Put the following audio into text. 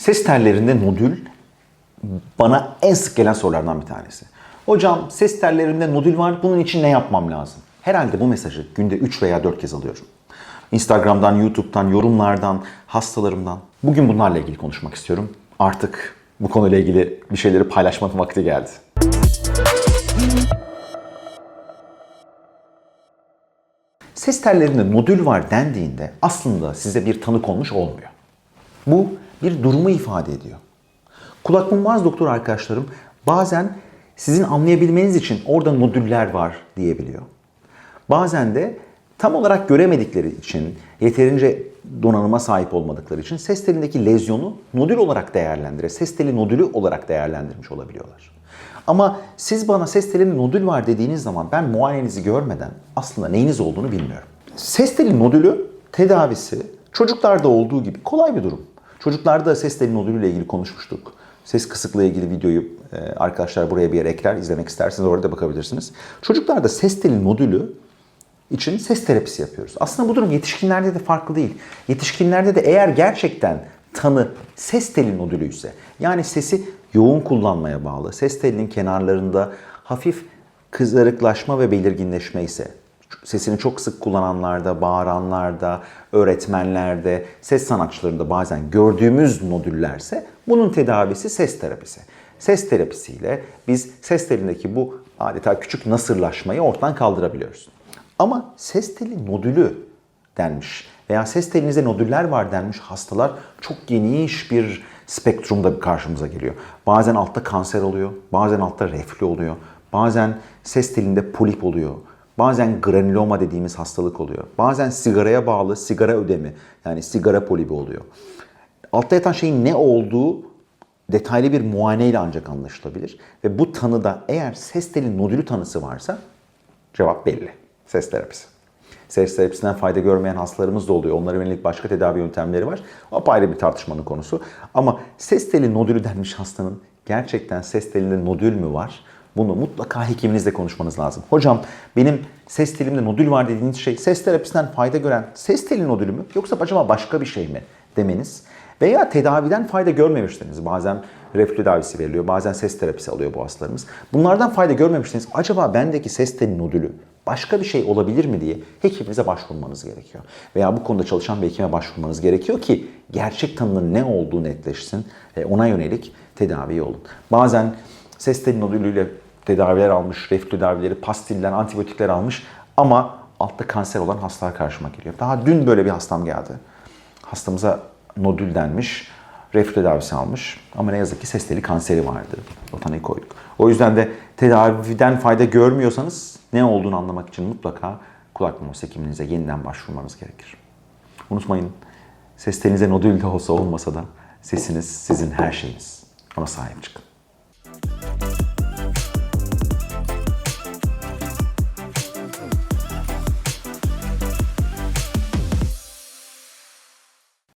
Ses tellerinde nodül bana en sık gelen sorulardan bir tanesi. Hocam ses tellerimde nodül var bunun için ne yapmam lazım? Herhalde bu mesajı günde 3 veya 4 kez alıyorum. Instagram'dan, YouTube'dan, yorumlardan, hastalarımdan. Bugün bunlarla ilgili konuşmak istiyorum. Artık bu konuyla ilgili bir şeyleri paylaşmanın vakti geldi. Ses tellerinde nodül var dendiğinde aslında size bir tanı konmuş olmuyor. Bu bir durumu ifade ediyor. Kulak bombaz doktor arkadaşlarım bazen sizin anlayabilmeniz için orada nodüller var diyebiliyor. Bazen de tam olarak göremedikleri için, yeterince donanıma sahip olmadıkları için ses telindeki lezyonu nodül olarak değerlendirir, ses teli nodülü olarak değerlendirmiş olabiliyorlar. Ama siz bana ses telinde nodül var dediğiniz zaman ben muayenenizi görmeden aslında neyiniz olduğunu bilmiyorum. Ses teli nodülü tedavisi çocuklarda olduğu gibi kolay bir durum. Çocuklarda ses teli nodülüyle ilgili konuşmuştuk. Ses kısıklığı ilgili videoyu e, arkadaşlar buraya bir yere ekler. izlemek isterseniz orada bakabilirsiniz. Çocuklarda ses teli nodülü için ses terapisi yapıyoruz. Aslında bu durum yetişkinlerde de farklı değil. Yetişkinlerde de eğer gerçekten tanı ses teli nodülü ise yani sesi yoğun kullanmaya bağlı, ses telinin kenarlarında hafif kızarıklaşma ve belirginleşme ise sesini çok sık kullananlarda, bağıranlarda, öğretmenlerde, ses sanatçılarında bazen gördüğümüz nodüllerse bunun tedavisi ses terapisi. Ses terapisiyle biz ses telindeki bu adeta küçük nasırlaşmayı ortadan kaldırabiliyoruz. Ama ses teli nodülü denmiş veya ses telinizde nodüller var denmiş hastalar çok geniş bir spektrumda karşımıza geliyor. Bazen altta kanser oluyor, bazen altta reflü oluyor, bazen ses telinde polip oluyor, bazen granüloma dediğimiz hastalık oluyor. Bazen sigaraya bağlı sigara ödemi yani sigara polibi oluyor. Altta yatan şeyin ne olduğu detaylı bir muayeneyle ancak anlaşılabilir. Ve bu tanıda eğer ses teli nodülü tanısı varsa cevap belli. Ses terapisi. Ses terapisinden fayda görmeyen hastalarımız da oluyor. Onlara yönelik başka tedavi yöntemleri var. O apayrı bir tartışmanın konusu. Ama ses teli nodülü denmiş hastanın gerçekten ses telinde nodül mü var? Bunu mutlaka hekiminizle konuşmanız lazım. Hocam benim ses telimde nodül var dediğiniz şey ses terapisinden fayda gören ses teli nodülü mü yoksa acaba başka bir şey mi demeniz veya tedaviden fayda görmemiştiniz. Bazen reflü tedavisi veriliyor, bazen ses terapisi alıyor bu hastalarımız. Bunlardan fayda görmemiştiniz. Acaba bendeki ses teli nodülü başka bir şey olabilir mi diye hekiminize başvurmanız gerekiyor. Veya bu konuda çalışan bir hekime başvurmanız gerekiyor ki gerçek tanının ne olduğu netleşsin ve ona yönelik tedavi olun. Bazen ses teli nodülüyle tedaviler almış, reflü tedavileri, pastiller, antibiyotikler almış ama altta kanser olan hastalar karşıma geliyor. Daha dün böyle bir hastam geldi. Hastamıza nodül denmiş, reflü tedavisi almış ama ne yazık ki ses teli kanseri vardı. O tanıyı koyduk. O yüzden de tedaviden fayda görmüyorsanız ne olduğunu anlamak için mutlaka kulak memos hekiminize yeniden başvurmanız gerekir. Unutmayın ses telinize nodül de olsa olmasa da sesiniz sizin her şeyiniz. Ona sahip çıkın.